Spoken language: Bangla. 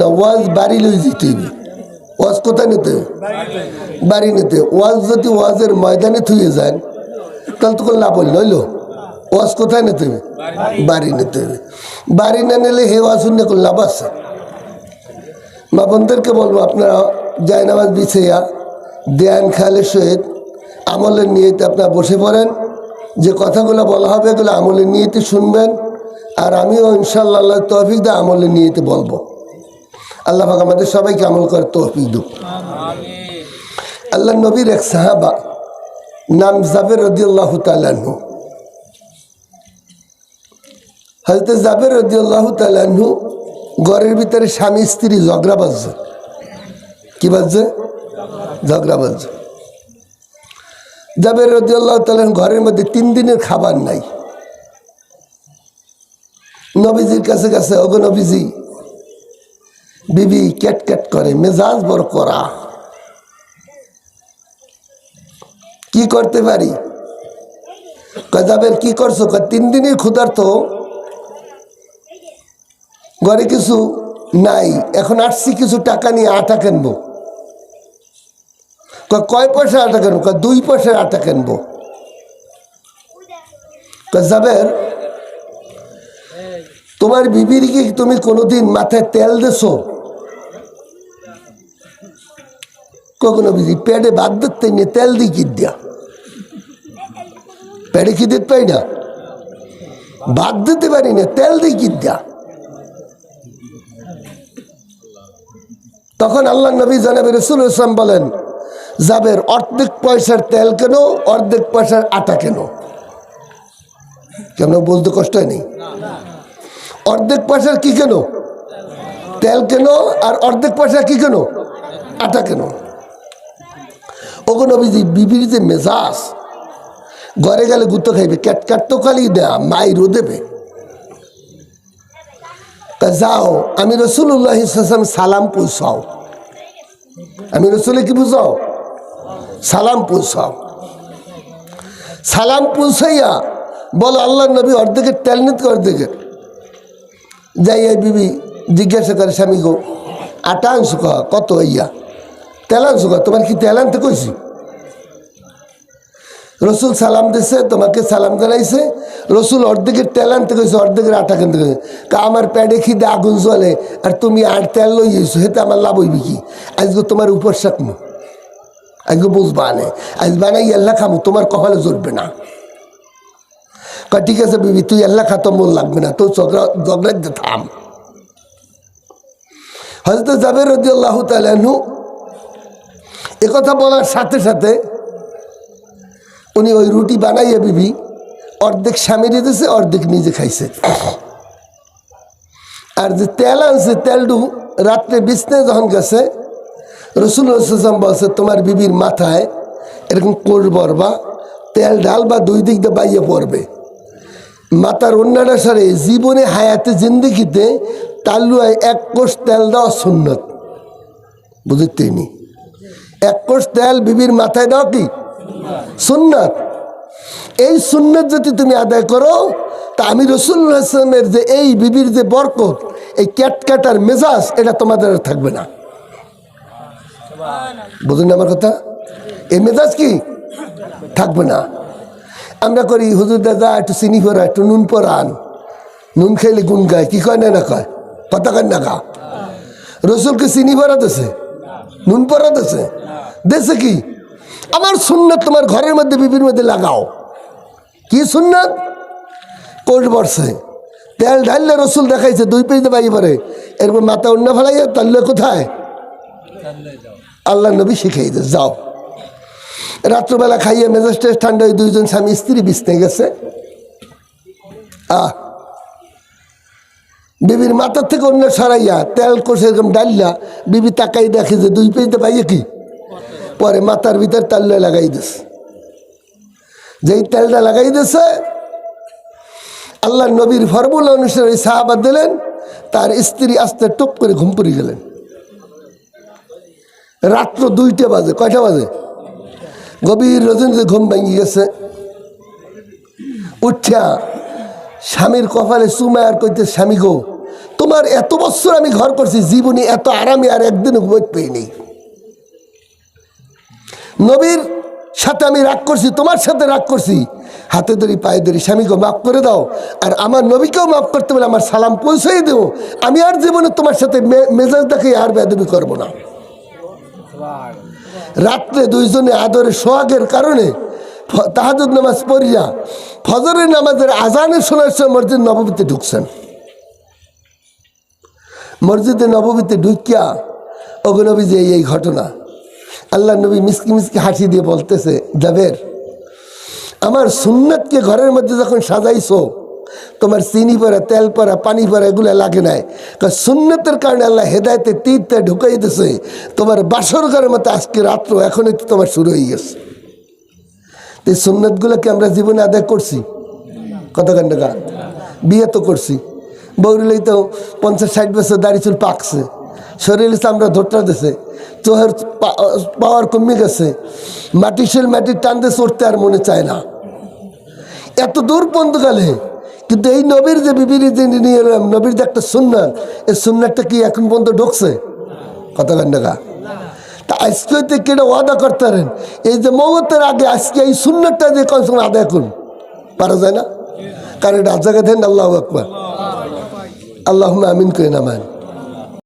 না, ওয়াজ বাড়ি লই যেতে হইবে ওয়াজ কোথায় নিতে? বাড়ি নিতে ওয়াজ যদি ওয়াজের ময়দানে থুয়ে যান, তাহলে তো লাভ হইল হইল? ওয়াজ কোথায় নিতে হবে? বাড়ি নিতে হবে। বাড়ি না নিলে হে ওয়াজ শূন্য কোনো লাভ আছে? মা বোনদেরকে বলব, আপনারা জায়নামাজ বিছাইয়া দেয়ান খেয়ালের সহিত আমলের নিয়েতে আপনারা বসে পড়েন। যে কথাগুলো বলা হবে এগুলো আমলের নিয়েতে শুনবেন। আর আমিও ইনশাল্লাহ তৌফিক দিয়ে আমলের নিয়েতে বলব। আল্লাহ পাক আমাদের সবাইকে আমল করে তৌফিক দুক। আল্লাহ নবীর এক সাহাবা নাম জাবের রদিউল্লাহ তালাহু হয়তো জাবের রদিউল্লাহ তালাহু ঘরের ভিতরে স্বামী, স্ত্রী ঝগড়া বাজছে। কি বাজছে? ঝগড়া বাজছে। জাবের রদিউল্লাহ তালাহ ঘরের মধ্যে তিন দিনের খাবার নাই। নবীজির কাছে কাছে, ওগো নবীজি বিবি ক্যাট ক্যাট করে মেজাজ বড় করা। কি করতে পারি? কজাবের কি করছ? তিন দিনের ক্ষুধার্ত। ঘরে কিছু নাই এখন আসছি কিছু টাকা নিয়ে আটা কিনবো। কয়, পয়সা আটা কিনবো? দুই পয়সার আটা কিনবো। কয়, জাবের তোমার বিবির কি তুমি কোনোদিন মাথায় তেল দেছো? কখনো বিজি পেটে বাদ দিতে নিয়ে তেল দিই কি দিয়া? পেটে কি দিতে পাই না? বাদ দিতে পারি না, তেল দিই কি দিয়া? তখন আল্লাহ নবী জানাবি রসুল ইসলাম বলেন যাবের অর্ধেক পয়সার তেল কেন, অর্ধেক পয়সার আটা কেন? কেন বলতে কষ্ট নেই অর্ধেক পয়সার কি কেন? তেল কেন, আর অর্ধেক পয়সা কি কেন? আটা কেন? ওগো নবীজি বিবির যে মেজাজ, ঘরে গেলে গুতো খাইবে, ক্যাট ক্যাট তো খালি দেয়া, মাইরও দেবে। তা যাও, আমি রসুল্লাহ সালাম পৌঁছাও। আমি রসুলে কি বুঝাও? সালাম পৌঁছাও। সালাম পৌঁছাইয়া বলো আল্লাহ নবী অর্ধেকের নিতে অর্ধেকের যাই এই বিবি জিজ্ঞাসা করে, স্বামী গো, আটা আনছো ক? কত ইয়া তেল আনছো ক তোমার কি তেল আনতে কইছি? রসুল সালাম দিছে, তোমাকে সালাম জানাইছে। রসুল অর্ধেকের তেল আনতে কইছে, অর্ধেকের আটা কিনতে কইছে। কা আমার প্যাডে খিদে আগুন জ্বলে, আর তুমি আর তেল লই যাইছো হেতে আমার লাভ হইবি কি? আজকে তোমার উপর শাকমু। আজকে বুঝবা নে আজ বানাই আল্লাহ খামু, তোমার কপালে জুটবে না। ঠিক আছে বিবি, তুই আল্লাহ খাতো মন লাগবে না তো ঝগড়া দিয়ে থাম। হয়তো যাবে রদি আল্লাহ তালু একথা বলার সাথে সাথে উনি ওই রুটি বানাইয়া বিবি, অর্ধেক স্বামীরে দিয়েছে অর্ধেক নিজে খাইছে। আর যে তেল আনছে তেলটু রাত্রে বিছনে যখন গেছে, রসুল রসুলাম বলছে, তোমার বিবির মাথায় এরকম কোষ বরবা, তেল ডাল বা দুই দিক দিয়ে বাইয়ে পড়বে। মাতার অন্যটা সারে, জীবনে হায়াতে জিন্দিগিতে তাল্লুয়ায় এক কোষ তেল দেওয়া সুন্নত। বুঝতে নি এক কোষ তেল বিবির মাথায় দাও কি? সুন্নত। এই সুন্নত যদি তুমি আদায় করো, তা আমি রসুল্লাহামের যে এই বিবির যে বরকত, এই ক্যাটকাটার মেজাজ, এটা তোমাদের থাকবে না। বুঝুন আমার কথা? এই মেজাজ কি? থাকবে না। আমরা করি, হুজুর দাদা, একটু চিনি পরা, একটু নুন পরান। নুন খাইলে গুন গায়। কি কয় না না কয়? কথা কয় না গা? রসুলকে চিনি ভরা দেছে নুন পরা দেছে। দেশে কি? আমার সুন্নত তোমার ঘরের মধ্যে বিবির মধ্যে লাগাও। কি সুন্নত? কোষ বর্ষে তেল ঢাললে রসুল দেখাইছে, দুই পেজে বাই পরে। এরপর মাথা অন্য ফেলাইয়া তাহলে কোথায়? আল্লাহ নবী শিখাই দে যাও। রাত্রবেলা খাইয়ে মেজাজ টেস্ট ঠান্ডা দুইজন স্বামী স্ত্রী বিছতে গেছে। আহ বিবির মাথার থেকে অন্য সরাইয়া তেল কষে এরকম ডালিয়া বিবি তাকাই দেখে যে দুই পেজতে পাইয়ে কি? পরে মাথার ভিতর তেলটা লাগাই দিছে। যেই তেলটা লাগাই দিছে, আল্লাহ নবীর ফর্মুলা অনুসারে ওই সাহাবাদ দিলেন, তার স্ত্রী আস্তে টুপ করে ঘুম পড়ে গেলেন। রাত্র দুইটা বাজে, কয়টা বাজে? গভীর রজনীতে ঘুম ভেঙে গেছে। উঠা স্বামীর কপালে চুমায় আর কইতে, স্বামী গো, তোমার এত বছর আমি ঘর করছি, জীবনে এত আরামে আর একদিন ঘুমোতে পেয়ে নবীর সাথে আমি রাগ করছি, তোমার সাথে রাগ করছি। হাতে ধরি, পায়ে ধরি স্বামীকে মাফ করে দাও। আর আমার নবীকেও মাফ করতে বলে আমার সালাম পৌঁছেই দেবো আমি আর জীবনে তোমার সাথে মেজাজ দেখে আর বেদবি করব না। রাত্রে দুইজনে আদরে সোহাগের কারণে তাহাজুদ নামাজ পড়িয়া ফজরের নামাজের আজানের শোনার সময় মসজিদ নবমীতে ঢুকছেন। মসজিদে নবমীতে ঢুকিয়া অগনবী যে এই ঘটনা। আল্লাহ নবী মিসকি মিসকি হাসি দিয়ে বলতেছে, জাবের, আমার সুন্নতকে ঘরের মধ্যে যখন সাজাইছো, তোমার চিনি পরা, তেল পরা, পানি পরা এগুলো লাগে নাই। সুন্নতের কারণে আল্লাহ হেদায়তে তীরতে ঢুকাই দিছে তোমার বাসর ঘরের মতো আজকে রাত্র, এখনই তো তোমার শুরু হয়ে গেছে। এই সুন্নতগুলোকে আমরা জীবনে আদায় করছি। কত ঘণ্টা বিয়ে তো করছি। বৌরিলেই তো পঞ্চাশ, ষাট বছর দাড়ি চুল পাকছে। শরীর চামড়া ধরতে দিছে চোহের পাওয়ার কমে গেছে। মাটি সেল মাটির টানতে চড়তে আর মনে চায় না। এত দূর পর্যন্ত গেলে কিন্তু এই নবীর যে বিবির যে নিয়ে এলাম, নবীর যে একটা সুন্নাত, এই সুন্নাতটা কি এখন পর্যন্ত ঢুকছে? কত ঘণ্টা তা আজকে কেটে ওয়াদা করতে পারেন এই যে মৌতের আগে আজকে এই সুন্নাতটা যে সময় আদায় করুন, পারা যায় না? কারণ এটা জায়গা দেন আল্লাহ আকবর। আল্লাহ আমিন করে নামান